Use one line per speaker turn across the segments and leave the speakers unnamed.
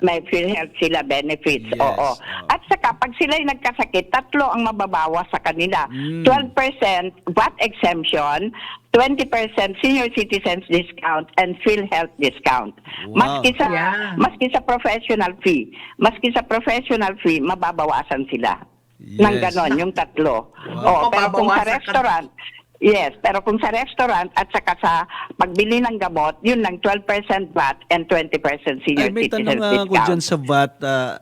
May PhilHealth sila benefits.
Yes,
Oo.
oo.
At saka pag sila'y nagkasakit, tatlo ang mababawas sa kanila.
Mm.
12% VAT exemption, 20% senior citizens discount, and PhilHealth discount.
Wow.
Maski sa
Yeah.
maski sa professional fee, maski sa professional fee, mababawasan sila. Nang
Yes.
ganon, yung tatlo. Oo,
Wow.
pero kung sa
Mababawasan ka-
restaurant, Yes, pero kung sa restaurant at saka sa pagbili ng gamot, yun lang 12% VAT and 20% senior
Ay, may
citizen
tanong nga ako
discount.
dyan sa VAT, ah,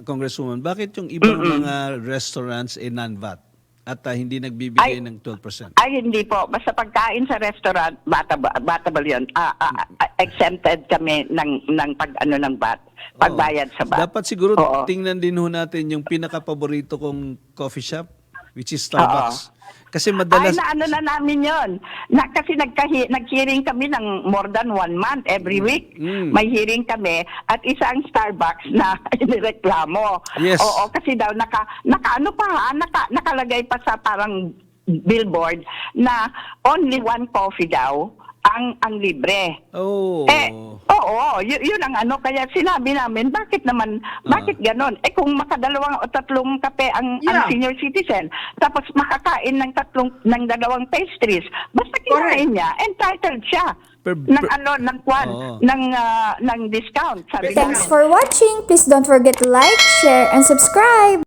Congresswoman. Bakit yung ibang mga restaurants ay non-VAT at ah, hindi nagbibigay
Ay.
ng 12%?
Ay, hindi po. Basta pagkain sa restaurant, batable, batable yun. Ah, ah, ah, exempted kami ng, ng pag, ano, ng VAT. Pagbayad sa VAT.
Dapat siguro
Oo.
tingnan din ho natin yung pinaka-paborito kong coffee shop, which is Starbucks. Kasi madalas...
Ay, na ano na namin yon. Na, kasi nagkahi, nag-hearing kami ng more than one month every week.
Mm.
May hearing kami at isang Starbucks na inireklamo.
Yes.
Oo, kasi daw naka, naka ano pa ha, naka, nakalagay pa sa parang billboard na only one coffee daw ang ang libre.
oh.
Eh, oo, y- yun ang ano. Kaya sinabi namin, bakit naman,
Ah.
bakit ganon? Eh kung makadalawang o tatlong kape ang, ang
Yeah.
senior citizen, tapos makakain ng tatlong, ng dalawang pastries, basta kinain niya, entitled siya.
Per-
ng
per-
ano, ng kwan,
Oo.
ng, ah, ng discount. Sabi
Thanks
niya.
for watching. Please don't forget to like, share, and subscribe.